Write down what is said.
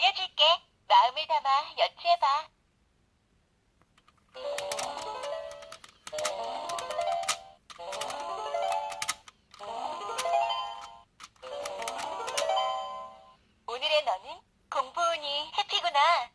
알려줄게. 마음을 담아 여쭈해봐. 오늘의 너는 공부운이 해피구나.